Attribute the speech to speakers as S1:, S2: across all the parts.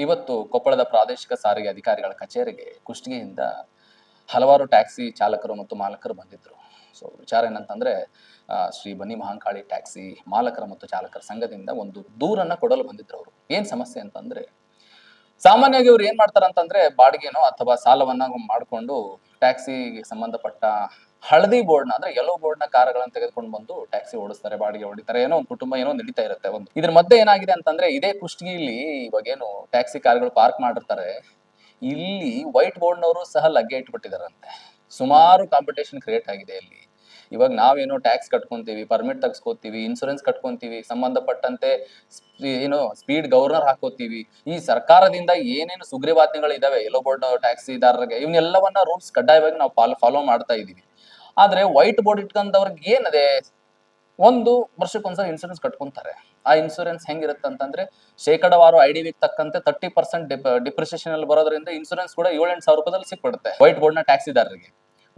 S1: ಇವತ್ತು ಕೊಪ್ಪಳದ ಪ್ರಾದೇಶಿಕ ಸಾರಿಗೆ ಅಧಿಕಾರಿಗಳ ಕಚೇರಿಗೆ ಕುಷ್ಟಗಿಯಿಂದ ಹಲವಾರು ಟ್ಯಾಕ್ಸಿ ಚಾಲಕರು ಮತ್ತು ಮಾಲಕರು ಬಂದಿದ್ರು. ಸೊ ವಿಚಾರ ಏನಂತಂದ್ರೆ ಶ್ರೀ ಬನ್ನಿ ಮಹಾಂಕಾಳಿ ಟ್ಯಾಕ್ಸಿ ಮಾಲಕರ ಮತ್ತು ಚಾಲಕರ ಸಂಘದಿಂದ ಒಂದು ದೂರನ್ನ ಕೊಡಲು ಬಂದಿದ್ರು ಅವರು. ಏನ್ ಸಮಸ್ಯೆ ಅಂತಂದ್ರೆ, ಸಾಮಾನ್ಯವಾಗಿ ಅವ್ರು ಏನ್ ಮಾಡ್ತಾರಂತಂದ್ರೆ, ಬಾಡಿಗೆನೋ ಅಥವಾ ಸಾಲವನ್ನ ಮಾಡ್ಕೊಂಡು ಟ್ಯಾಕ್ಸಿಗೆ ಸಂಬಂಧಪಟ್ಟ ಹಳದಿ ಬೋರ್ಡ್ನ ಅಂದ್ರೆ ಯೆಲ್ಲೋ ಬೋರ್ಡ್ನ ಕಾರ್ಗಳನ್ನು ತೆಗೆದುಕೊಂಡು ಬಂದು ಟ್ಯಾಕ್ಸಿ ಓಡಿಸ್ತಾರೆ, ಬಾಡಿಗೆ ಹೊಡಿತಾರೆ, ಏನೋ ಒಂದು ಕುಟುಂಬ ಏನೋ ನಡೀತಾ ಇರುತ್ತೆ ಒಂದು. ಇದ್ರ ಮಧ್ಯೆ ಏನಾಗಿದೆ ಅಂತಂದ್ರೆ ಇದೇ ಕುಷ್ಟಗಿಯಲ್ಲಿ ಇವಾಗ ಏನು ಟ್ಯಾಕ್ಸಿ ಕಾರ್ಗಳು ಪಾರ್ಕ್ ಮಾಡಿರ್ತಾರೆ, ಇಲ್ಲಿ ವೈಟ್ ಬೋರ್ಡ್ನವರು ಸಹ ಲಗ್ಗೆ ಇಟ್ಬಿಟ್ಟಿದಾರಂತೆ ಸುಮಾರು ಕಾಂಪಿಟೇಷನ್ ಕ್ರಿಯೇಟ್ ಆಗಿದೆ ಇಲ್ಲಿ. ಇವಾಗ ನಾವೇನೋ ಟ್ಯಾಕ್ಸ್ ಕಟ್ಕೊಂತೀವಿ ಪರ್ಮಿಟ್ ತಗ್ಸ್ಕೋತೀವಿ ಇನ್ಸೂರೆನ್ಸ್ ಕಟ್ಕೊಂತೀವಿ, ಸಂಬಂಧಪಟ್ಟಂತೆ ಏನು ಸ್ಪೀಡ್ ಗವರ್ನರ್ ಹಾಕೋತೀವಿ, ಈ ಸರ್ಕಾರದಿಂದ ಏನೇನು ಸುಗ್ರೀವಾಜ್ಞೆಗಳು ಇದಾವೆ ಎಲ್ಲೋ ಬೋರ್ಡ್ ಟ್ಯಾಕ್ಸಿದಾರರಿಗೆ ಇವನ್ನೆಲ್ಲವನ್ನ ರೂಲ್ಸ್ ಕಡ್ಡಾಯವಾಗಿ ನಾವು ಫಾಲೋ ಮಾಡ್ತಾ ಇದೀವಿ. ಆದ್ರೆ ವೈಟ್ ಬೋರ್ಡ್ ಇಟ್ಕೊಂಡವ್ರಿಗೆ ಏನದೆ? ಒಂದು ವರ್ಷಕ್ಕೊಂದ್ಸಲ ಇನ್ಸೂರೆನ್ಸ್ ಕಟ್ಕೊಂತಾರೆ. ಆ ಇನ್ಸೂರೆನ್ಸ್ ಹೆಂಗಿರುತ್ತೆ ಅಂತಂದ್ರೆ ಶೇಕಡವಾರು ಐ ಡಿ ತಕ್ಕಂತೆ ತರ್ಟಿ ಪರ್ಸೆಂಟ್ ಡಿಪ್ರಿಸಿಯೇಷನ್ ಅಲ್ಲಿ ಬರೋದ್ರಿಂದ ಇನ್ಸೂರೆನ್ಸ್ ಕೂಡ ಏಳೆಂಟು ಸಾವಿರ ರೂಪಾಯಿ ಸಿಕ್ಬಿಡುತ್ತೆ. ವೈಟ್ ಬೋರ್ಡ್ನ ಟ್ಯಾಕ್ಸಿದಾರರಿಗೆ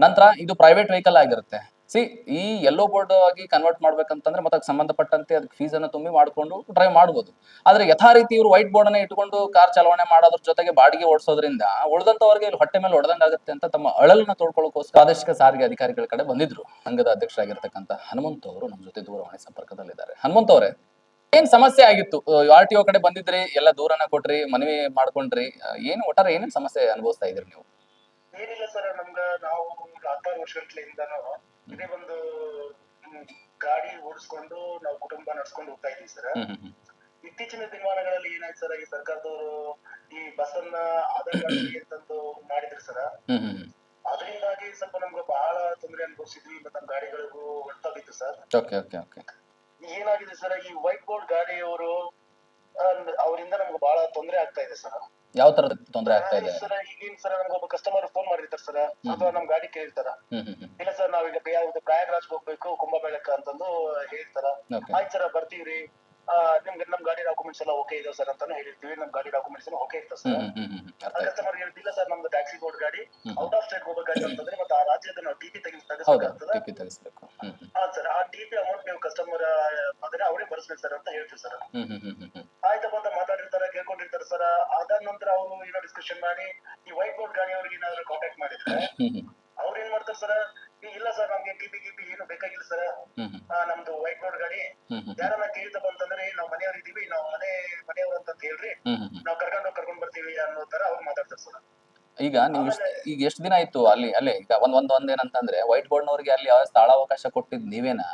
S1: ನಂತರ ಇದು ಪ್ರೈವೇಟ್ ವೆಹಿಕಲ್ ಆಗಿರುತ್ತೆ. ಸಿ ಈ ಯೆಲ್ಲೋ ಬೋರ್ಡ್ ಆಗಿ ಕನ್ವರ್ಟ್ ಮಾಡ್ಬೇಕಂತಂದ್ರೆ ಮತ್ತೆ ಸಂಬಂಧಪಟ್ಟಂತೆ ಅದಕ್ಕೆ ಫೀಸ್ ಅನ್ನು ತುಂಬಿ ಮಾಡ್ಕೊಂಡು ಡ್ರೈವ್ ಮಾಡ್ಬೋದು. ಆದ್ರೆ ಯಥಾ ರೀತಿ ಇವರು ವೈಟ್ ಬೋರ್ಡ್ ಅನ್ನ ಇಟ್ಕೊಂಡು ಕಾರ್ ಚಲಾವಣೆ ಮಾಡೋದ್ರ ಜೊತೆಗೆ ಬಾಡಿಗೆ ಓಡಿಸೋದ್ರಿಂದ ಉಳಿದಂತವರಿಗೆ ಇಲ್ಲಿ ಹೊಟ್ಟೆ ಮೇಲೆ ಹೊಡೆದಂಗಾಗುತ್ತೆ ಅಂತ ತಮ್ಮ ಅಳಲನ್ನ ತೋಡ್ಕೊಳ್ಳೋಕೋಸ್ಕರ ಪ್ರಾದೇಶಿಕ ಸಾರಿಗೆ ಅಧಿಕಾರಿಗಳ ಕಡೆ ಬಂದಿದ್ರು. ಸಂಘದ ಅಧ್ಯಕ್ಷರಾಗಿರ್ತಕ್ಕಂಥ ಹನುಮಂತ ಅವರು ನಮ್ಮ ಜೊತೆ ದೂರವಾಣಿ ಸಂಪರ್ಕದಲ್ಲಿದ್ದಾರೆ. ಹನುಮಂತ ಅವರೇ, ಏನ್ ಸಮಸ್ಯೆ ಆಗಿತ್ತು? ಆರ್ ಟಿ ಒ ಕಡೆ ಬಂದಿದ್ರಿ, ಎಲ್ಲ ದೂರನ ಕೊಟ್ರಿ, ಮನವಿ ಮಾಡ್ಕೊಂಡ್ರಿ ಏನು ಒಟ್ಟಾರೆ ಏನೇನ್ ಸಮಸ್ಯೆ ಅನುಭವಿಸ್ತಾ ಇದ್ರಿ ನೀವು?
S2: ಏನಿಲ್ಲ ಸರ್, ನಮ್ಗ ನಾವು ಹತ್ತಾರು ವರ್ಷಗಳಿಂದನೂ ಇದೇ ಒಂದು ಗಾಡಿ ಓಡಿಸ್ಕೊಂಡು ನಾವು ಕುಟುಂಬ ನಡ್ಸ್ಕೊಂಡು ಹೋಗ್ತಾ ಇದೀವಿ ಸರ್. ಇತ್ತೀಚಿನ ದಿನಮಾನಗಳಲ್ಲಿ ಏನಾಯ್ತು ಸರ್ ಈ ಸರ್ಕಾರದವರು ಈ ಬಸ್ಸನ್ನ ಆಧಾರ್ ಕಾರ್ಡ್ ಅಂತಂದು ಮಾಡಿದ್ರು ಸರ್. ಅದರಿಂದಾಗಿ ಸ್ವಲ್ಪ ನಮ್ಗೆ ಬಹಳ ತೊಂದರೆ ಅನುಭವಿಸಿದ್ವಿ ಮತ್ತೆ ನಮ್ಮ ಗಾಡಿಗಳಿಗೂ ಹೊಡ್ತಾಗಿತ್ತು ಸರ್. ಏನಾಗಿದೆ ಸರ್ ಈ ವೈಟ್ ಬೋರ್ಡ್ ಗಾಡಿಯವರು ಅವರಿಂದ ನಮ್ಗೆ ಬಹಳ ತೊಂದರೆ ಆಗ್ತಾ ಇದೆ ಸರ್.
S1: ಯಾವ ತರದ ತೊಂದರೆ ಆಗ್ತಾ ಇದೆ?
S2: ಸರ್ ಈಗಿನ ಸರ್ ನಮ್ಗೆ ಒಬ್ಬ ಕಸ್ಟಮರ್ ಫೋನ್ ಮಾಡಿರ್ತಾರೆ ಸರ್. ಅಥವಾ ನಮ್ ಗಾಡಿ ಕೇಳಿರ್ತಾರ ಇಲ್ಲ ಸರ್ ನಾವೀಗ ಯಾವ್ದು ಪ್ರಯಾಗ್ರಾಜ್ ಹೋಗ್ಬೇಕು ಕುಂಭಮೇಳಕ್ಕ ಅಂತಂದು ಹೇಳ್ತಾರ. ಆಯ್ತು ಸರ್ ಬರ್ತೀವ್ರಿ. ನಿಮ್ಗೆ ನಮ್ ಗಾಡಿ ಡಾಕ್ಯುಮೆಂಟ್ಸ್ ಎಲ್ಲ ಓಕೆ ಇದೆ ಸರ್ ಅಂತಾನು ಹೇಳಿರ್ತೀವಿ. ನಮ್ ಗಾಡಿ ಡಾಕ್ಯುಮೆಂಟ್ಸ್ ಓಕೆ ಇರ್ತದೆ ಸರ್. ಕಸ್ಟಮರ್ ಹೇಳ್ತಿಲ್ಲ ಸರ್ ನಮ್ದು ಟ್ಯಾಕ್ಸಿ ಬೋರ್ಡ್ ಗಾಡಿ ಔಟ್ ಆಫ್ ಸ್ಟೇಟ್ ಹೋಗ್ಬೇಕಾಗಿ ಅಂತಂದ್ರೆ ಮತ್ತೆ ಆ ರಾಜ್ಯದ ನಾವು ಟಿಪಿ
S1: ತೆಗಿಸ್ಬೇಕು.
S2: ಹಾ ಸರ್ ಆ ಟಿಪಿ ಅಮೌಂಟ್ ನೀವು ಕಸ್ಟಮರ್ ಆದ್ರೆ ಅವರೇ ಬರ್ಸ್ಬೇಕು ಸರ್ ಅಂತ ಹೇಳ್ತೀವಿ ಸರ್. ಆಯ್ತಪ್ಪ ಕೇಳ್ಕೊಂಡಿರ್ತಾರೆ ಸರ್. ಅದಾದ ನಂತರ ಅವರು ಏನೋ ಡಿಸ್ಕಷನ್ ಮಾಡಿ ಈ ವೈಟ್ ಬೋರ್ಡ್ ಗಾಡಿ ಅವ್ರಿಗೆ ಏನಾದ್ರು ಕಾಂಟ್ಯಾಕ್ಟ್ ಮಾಡಿದ್ರೆ ಅವ್ರು ಏನ್ ಮಾಡ್ತಾರೆ ಸರ್? ಇಲ್ಲ ಸರ್ ನಮ್ಗೆ ಟಿಪಿ ಗಿಪಿ ಏನು ಬೇಕಾಗಿಲ್ಲ ಸರ್. ನಮ್ದು ವೈಟ್ ಬೋರ್ಡ್ ಗಾಡಿ ಯಾರನ್ನ ಕೇಳಿದ ಅಂತಂದ್ರೆ ನಾವು ಮನೆಯವ್ರು ಇದೀವಿ ನಾವು ಮನೆ ಮನೆಯವ್ರ ಅಂತ ಹೇಳ್ರಿ. ನಾವ್ ಕರ್ಕೊಂಡು ಕರ್ಕೊಂಡ್ ಬರ್ತೀವಿ ಅನ್ನೋ ತರ ಅವ್ರು ಮಾತಾಡ್ತಾರೆ ಸರ್.
S1: ಈಗ ನೀವು ಈಗ ಎಷ್ಟು ದಿನ ಆಯ್ತು ಅಲ್ಲಿ ಅಲ್ಲೇ ಈಗ ಒಂದ್ ಒಂದ್ ಒಂದ್ ಏನಂತಂದ್ರೆ ವೈಟ್ ಬೋರ್ಡ್ನವ್ರಿಗೆ ಅಲ್ಲಿ ಸ್ಥಳಾವಕಾಶ ಕೊಟ್ಟಿದ್ ನೀವೇನಾ?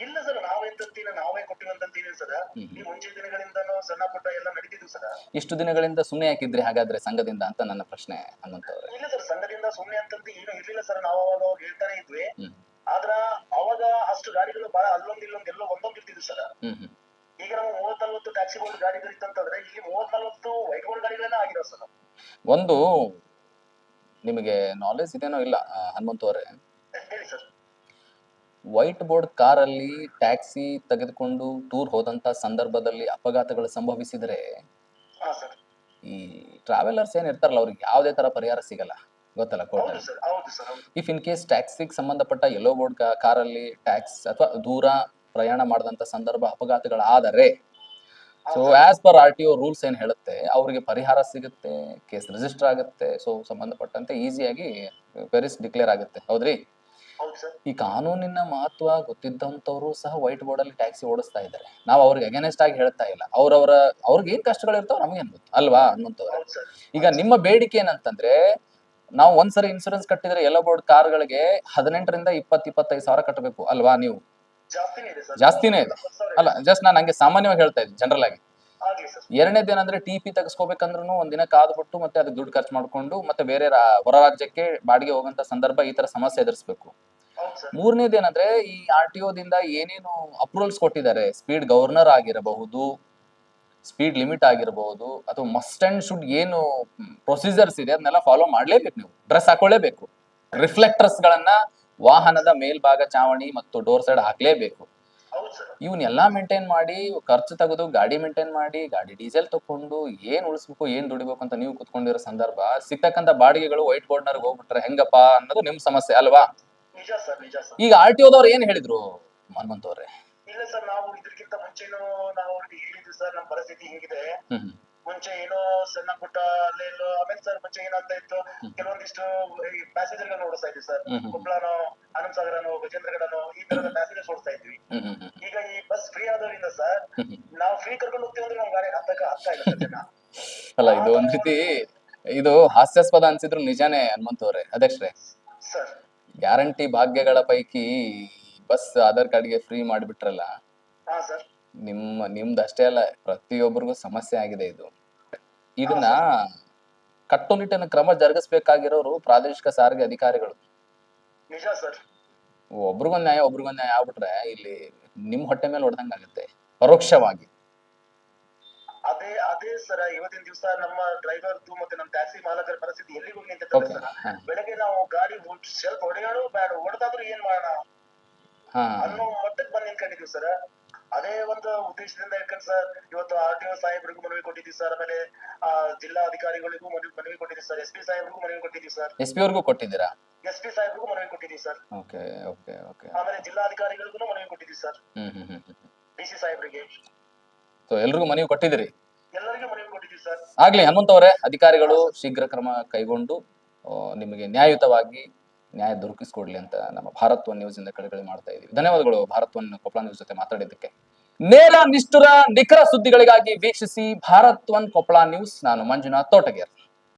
S2: ಇಲ್ಲ ಸರ್ ನಾವೆಂತೀನ ನಾವೇ ಕೊಟ್ಟಿವಂತೀವಿ ಸರ್. ಈ ಮುಂಚೆ ದಿನಗಳಿಂದ ಸಣ್ಣ ಪುಟ್ಟ ಎಲ್ಲ ನಡೀತಿದ್ವಿ ಸರ್.
S1: ಇಷ್ಟು ದಿನಗಳಿಂದ ಸುಮ್ಮನೆ ಹಾಕಿದ್ರಿ ಹಾಗಾದ್ರೆ ಸಂಘದಿಂದ ಅಂತ ನನ್ನ ಪ್ರಶ್ನೆ ಹನುಮಂತವ್ರೆ?
S2: ಇಲ್ಲ ಸರ್ ಸಂಘದಿಂದ ಸುಮ್ಮನೆ ಅಂತಂತ ಏನು ಇರ್ಲಿಲ್ಲ ಸರ್. ನಾವು ಅವಾಗ ಅವಾಗ ಹೇಳ್ತಾನೆ ಇದ್ವಿ. ಆದ್ರ ಅವಾಗ ಅಷ್ಟು ಗಾಡಿಗಳು ಬಹಳ ಅಲ್ಲೊಂದ್ ಇಲ್ಲೊಂದ್ ಎಲ್ಲೋ ಒಂದೊಂದ್ ಇರ್ತಿದ್ವಿ ಸರ್. ಈಗ ನಾವು ಮೂವತ್ ನಲ್ವತ್ತು ಟ್ಯಾಕ್ಸಿ ಬೋರ್ಡ್ ಗಾಡಿಗಳು ಇತ್ತಂತಂದ್ರೆ ಇಲ್ಲಿ ಮೂವತ್ ನಲ್ವತ್ತು ವೈಟ್ ಬೋರ್ಡ್ ಗಾಡಿಗಳನ್ನ ಆಗಿರೋ ಸರ್
S1: ಒಂದು ನಿಮಗೆ ನಾಲೆಜ್ ಇದೇನೋ ಇಲ್ಲ ಹನುಮಂತ ಅವರೇ
S2: ಹೇಳಿ ಸರ್.
S1: ವೈಟ್ ಬೋರ್ಡ್ ಕಾರಲ್ಲಿ ಟ್ಯಾಕ್ಸಿ ತೆಗೆದುಕೊಂಡು ಟೂರ್ ಹೋದಂತ ಸಂದರ್ಭದಲ್ಲಿ ಅಪಘಾತಗಳು ಸಂಭವಿಸಿದರೆ
S2: ಹಾ ಸರ್.
S1: ಈ ಟ್ರಾವೆಲರ್ಸ್ ಏನ್ ಇರ್ತಾರಲ್ಲ ಅವ್ರಿಗೆ ಯಾವುದೇ ತರ ಪರಿಹಾರ ಸಿಗಲ್ಲ. ಗೊತ್ತಲ್ಲ ಕೋರ್ಟ್
S2: ಸರ್ ಹೌದು ಸರ್ ಹೌದು.
S1: ಇಫ್ ಇನ್ ಕೇಸ್ ಟ್ಯಾಕ್ಸಿಗೆ ಸಂಬಂಧಪಟ್ಟ ಎಲ್ಲೋ ಬೋರ್ಡ್ ಕಾರಲ್ಲಿ ಟ್ಯಾಕ್ಸ್ ಅಥವಾ ದೂರ ಪ್ರಯಾಣ ಮಾಡಿದಂತ ಸಂದರ್ಭ ಅಪಘಾತಗಳಾದರೆ so as per R T O rules ಏನ್ ಹೇಳುತ್ತೆ ಅವರಿಗೆ ಪರಿಹಾರ ಸಿಗುತ್ತೆ ಕೇಸ್ ರಿಜಿಸ್ಟರ್ ಆಗುತ್ತೆ ಸೊ ಸಂಬಂಧಪಟ್ಟಂತೆ ಈಸಿಯಾಗಿ ಪೆರಿಸ್ ಡಿಕ್ಲೇರ್ ಆಗುತ್ತೆ. ಹೌದ್ರಿ? ಈ ಕಾನೂನಿನ ಮಹತ್ವ ಗೊತ್ತಿದ್ದಂಥವ್ರು ಸಹ ವೈಟ್ ಬೋರ್ಡ್ ಅಲ್ಲಿ ಟ್ಯಾಕ್ಸಿ ಓಡಿಸ್ತಾ ಇದ್ದಾರೆ. ನಾವು ಅವ್ರಿಗೆ ಅಗೇನೆಸ್ಟ್ ಆಗಿ ಹೇಳ್ತಾ ಇಲ್ಲ. ಅವ್ರವರ ಅವ್ರಿಗೆ ಏನ್ ಕಷ್ಟಗಳಿರ್ತಾವ ನಮಗೇನ್ ಗೊತ್ತು? ಅಲ್ವಾ ಅನ್ನುವಂಥವ್ರು? ಈಗ ನಿಮ್ಮ ಬೇಡಿಕೆ ಏನಂತಂದ್ರೆ ನಾವು ಒಂದ್ಸರಿ ಇನ್ಸೂರೆನ್ಸ್ ಕಟ್ಟಿದ್ರೆ ಎಲ್ಲ ಬೋರ್ಡ್ ಕಾರ್ಗಳಿಗೆ ಹದಿನೆಂಟರಿಂದ ಇಪ್ಪತ್ ಇಪ್ಪತ್ತೈದು ಸಾವಿರ ಕಟ್ಟಬೇಕು ಅಲ್ವಾ ನೀವು?
S2: ಜಾಸ್ತಿನೇ ಇದೆ
S1: ಅಲ್ಲ ಜಸ್ಟ್ ನಾನು ಹಂಗೆ ಸಾಮಾನ್ಯವಾಗಿ ಹೇಳ್ತಾ ಇದ್ದೀನಿ ಜನರಲ್ ಆಗಿ.
S2: ಎರಡನೇದ್ ಸರ್.
S1: ಎರಡನೇದು ಏನಂದ್ರೆ ಟಿ ಪಿ ತೆಗೆಸ್ಕೋಬೇಕಂದ್ರೂ ಒಂದಿನ ಕಾದ್ಬಿಟ್ಟು ಮತ್ತೆ ಅದಕ್ಕೆ ದುಡ್ಡು ಖರ್ಚು ಮಾಡ್ಕೊಂಡು ಮತ್ತೆ ಬೇರೆ ಹೊರ ರಾಜ್ಯಕ್ಕೆ ಬಾಡಿಗೆ ಹೋಗುವಂತ ಸಂದರ್ಭ ಈ ತರ ಸಮಸ್ಯೆ ಎದುರಿಸಬೇಕು.
S2: ಹೌದು
S1: ಮೂರನೇದು ಏನಂದ್ರೆ ಈ ಆರ್ ಟಿ ದಿಂದ ಏನೇನು ಅಪ್ರೂವಲ್ಸ್ ಕೊಟ್ಟಿದ್ದಾರೆ ಸ್ಪೀಡ್ ಗವರ್ನರ್ ಆಗಿರಬಹುದು ಸ್ಪೀಡ್ ಲಿಮಿಟ್ ಆಗಿರಬಹುದು ಅಥವಾ ಮಸ್ಟ್ ಅಂಡ್ ಶುಡ್ ಏನು ಪ್ರೊಸೀಜರ್ಸ್ ಇದೆ ಅದನ್ನೆಲ್ಲ ಫಾಲೋ ಮಾಡಲೇಬೇಕು ನೀವು. ಡ್ರೆಸ್ ಹಾಕೊಳ್ಳೇಬೇಕು. ರಿಫ್ಲೆಕ್ಟರ್ಸ್ ಗಳನ್ನ ವಾಹನದ ಮೇಲ್ಭಾಗ ಚಾವಣಿ ಮತ್ತು ಡೋರ್ ಸೈಡ್ ಹಾಕ್ಲೇಬೇಕು. ಇವನ್ನೆಲ್ಲಾ ಮೇಂಟೈನ್ ಮಾಡಿ ಖರ್ಚು ತೆಗೆದು ಗಾಡಿ ಮೇಂಟೈನ್ ಮಾಡಿ ಗಾಡಿ ಡೀಸೆಲ್ ತಕೊಂಡು ಏನ್ ಉಳಿಸ್ಬೇಕು ಏನ್ ದುಡಿಬೇಕು ಅಂತ ನೀವು ಕುತ್ಕೊಂಡಿರೋ ಸಂದರ್ಭ ಸಿಗ್ತಕ್ಕಂತ ಬಾಡಿಗೆಗಳು ವೈಟ್ ಬೋರ್ಡ್ನರ್ ಹೋಗ್ಬಿಟ್ರೆ ಹೆಂಗಪ್ಪ ಅನ್ನೋದು ನಿಮ್ ಸಮಸ್ಯೆ ಅಲ್ವಾ?
S2: ನಿಜ ಸರ್ ನಿಜ ಸರ್.
S1: ಈಗ ಆರ್ ಟಿ ಓದವ್ರು ಏನ್ ಹೇಳಿದ್ರು ಹನುಮಂತ್ ಅವ್ರೆ?
S2: ಇಲ್ಲ ಸರ್ ನಾವು ಇದಕ್ಕಿಂತ ಮುಂಚೆನೂ ನಾವು ಅವ್ರಿಗೆ ಹೇಳಿದ್ವಿ ಸರ್ ನಮ್ಮ ಪರಿಸ್ಥಿತಿ ಹಿಂಗಿದೆ.
S1: ಹ್ಮ್
S2: ಮುಂಚೆ ಏನೋ ಸಣ್ಣ ಪುಟ್ಟ ಅಲ್ಲೆಲ್ಲೋ ಆಮೇಲೆ ಸರ್ ಮುಂಚೆ ಏನಾಗ್ತಾ ಇತ್ತು ಕೆಲವೊಂದಿಷ್ಟು ಪ್ಯಾಸೇಜರ್ ಓಡಿಸ್ತಾ ಇದ್ವಿ ಸರ್. ಕೊಪ್ಪಳನೋ ಆನಂದ್ ಸಾಗರನೋ ಗಜೇಂದ್ರಗಡನೋ ಈ ತರದ ಪ್ಯಾಸೇಜಸ್ ಓಡಿಸ್ತಾ ಇದ್ವಿ. ಈಗ ಈ ಬಸ್ ಫ್ರೀ ಆದವರಿಂದ ಸರ್. ನಾವು ಫ್ರೀ ಕರ್ಕೊಂಡು ಹೋಗ್ತೀವಿ ಅಂದ್ರೆ ನಮ್ ಗಾಡಿ ಹತ್ತಕ ಹತ್ತ ಇಲ್ಲ ಜನ.
S1: ಅಲ್ಲ ಇದು ಒಂದ್ ರೀತಿ ಇದು ಹಾಸ್ಯಾಸ್ಪದ ಅನ್ಸಿದ್ರು ನಿಜಾನೇ ಹನುಮಂತವ್ರೆ ಅಧ್ಯಕ್ಷರೇ?
S2: ಸರ್.
S1: ಗ್ಯಾರಂಟಿ ಭಾಗ್ಯಗಳ ಪೈಕಿ ಬಸ್ ಆಧಾರ್ ಕಾರ್ಡ್ಗೆ ಫ್ರೀ ಮಾಡಿಬಿಟ್ರಲ್ಲ?
S2: ಹಾ ಸರ್.
S1: ನಿಮ್ಮ ನಿಮ್ದು ಅಷ್ಟೇ ಅಲ್ಲ ಪ್ರತಿಯೊಬ್ಬರಿಗೂ ಸಮಸ್ಯೆ ಆಗಿದೆ ಇದು. ಇದನ್ನ ಕಟ್ಟುನಿಟ್ಟಿನ ಕ್ರಮ ಜರುಗಿಸಬೇಕಾಗಿರೋರು ಪ್ರಾದೇಶಿಕ ಸಾರಿಗೆ ಅಧಿಕಾರಿಗಳು.
S2: ನಿಜ ಸರ್.
S1: ಒಬ್ರಿಗೊಂದ್ ನ್ಯಾಯ ಒಬ್ರಿಗೊಂದ್ ನ್ಯಾಯ ಆಗ್ಬಿಟ್ರೆ ಇಲ್ಲಿ ನಿಮ್ ಹೊಟ್ಟೆ ಮೇಲೆ ಹೊಡೆದಂಗಾಗುತ್ತೆ. ಪರೋಕ್ಷವಾಗಿ.
S2: ಅದೇ ಅದೇ ಸರ ಇವತ್ತಿನ ದಿವಸ ನಮ್ಮ ಡ್ರೈವರ್ದು ಮತ್ತೆ ನಮ್ಮ ಟ್ಯಾಕ್ಸಿ ಮಾಲಕರ ಪರಿಸ್ಥಿತಿ ಎಲ್ಲಿಗೂ
S1: Okay.
S2: ಸರ್. ಬೆಳಗ್ಗೆ ನಾವು ಗಾಡಿ ಸ್ವಲ್ಪ ಹೊಡೆಯೋಣ ಬೇಡ ಹೊಡೆದಾದ್ರೂ ಏನ್ ಮಾಡೋಣ? ಅನ್ನೋ ಮಟ್ಟಕ್ಕೆ ಬಂದ್ ನಿಂತ್ಕೊಂಡಿದೀವಿ ಸರ್. ಅದೇ ಒಂದು ಉದ್ದೇಶದಿಂದ ಇಟ್ಕೊಂಡು ಸರ್ ಇವತ್ತು ಆರ್ ಟಿ ಒ ಸಾಹೇಬ್ರಿಗೂ ಮನವಿ ಕೊಟ್ಟಿದ್ವಿ ಸರ್ ಆಮೇಲೆ ಜಿಲ್ಲಾ ಅಧಿಕಾರಿಗಳಿಗೂ ಮನವಿ ಮನವಿ ಕೊಟ್ಟಿದ್ದೀವಿ ಸರ್. ಎಸ್ ಪಿ ಸಾಹೇಬ್ರಿಗೂ ಮನವಿ ಕೊಟ್ಟಿದ್ವಿ ಸರ್.
S1: ಎಸ್ ಪಿ ಅವ್ರಿಗೂ ಕೊಟ್ಟಿದ್ದೀರಾ?
S2: ಎಸ್ ಪಿ ಸಾಹೇಬ್ರಿಗೂ ಮನವಿ ಕೊಟ್ಟಿದ್ದೀವಿ ಸರ್.
S1: Okay okay okay.
S2: ಆಮೇಲೆ ಜಿಲ್ಲಾಧಿಕಾರಿಗಳಿಗೂ ಮನವಿ ಕೊಟ್ಟಿದ್ದೀವಿ ಸರ್. ಡಿ ಸಿ ಸಾಹೇಬ್ರಿಗೆ.
S1: ಸೊ ಎಲ್ರಿಗೂ ಮನವಿ ಕೊಟ್ಟಿದ್ದೀರಿ? ಆಗ್ಲಿ ಹನುಮಂತ ಅವರೇ ಅಧಿಕಾರಿಗಳು ಶೀಘ್ರ ಕ್ರಮ ಕೈಗೊಂಡು ನಿಮಗೆ ನ್ಯಾಯಯುತವಾಗಿ ನ್ಯಾಯ ದೊರಕಿಸ್ಕೊಡ್ಲಿ ಅಂತ ನಮ್ಮ ಭಾರತ್ ಒನ್ ನ್ಯೂಸ್ ಇಂದ ಕಳಕಳಿ ಮಾಡ್ತಾ ಇದೀವಿ ಧನ್ಯವಾದಗಳು ಭಾರತ್ ಒನ್ ಕೊಪ್ಪಳ ನ್ಯೂಸ್ ಜೊತೆ ಮಾತಾಡಿದ್ದಕ್ಕೆ. ನೇರ ನಿಷ್ಠುರ, ನಿಖರ ಸುದ್ದಿಗಳಿಗಾಗಿ ವೀಕ್ಷಿಸಿ ಭಾರತ್ ಒನ್ ಕೊಪ್ಪಳ ನ್ಯೂಸ್. ನಾನು ಮಂಜುನಾಥ್ ತೋಟಗೇರ್.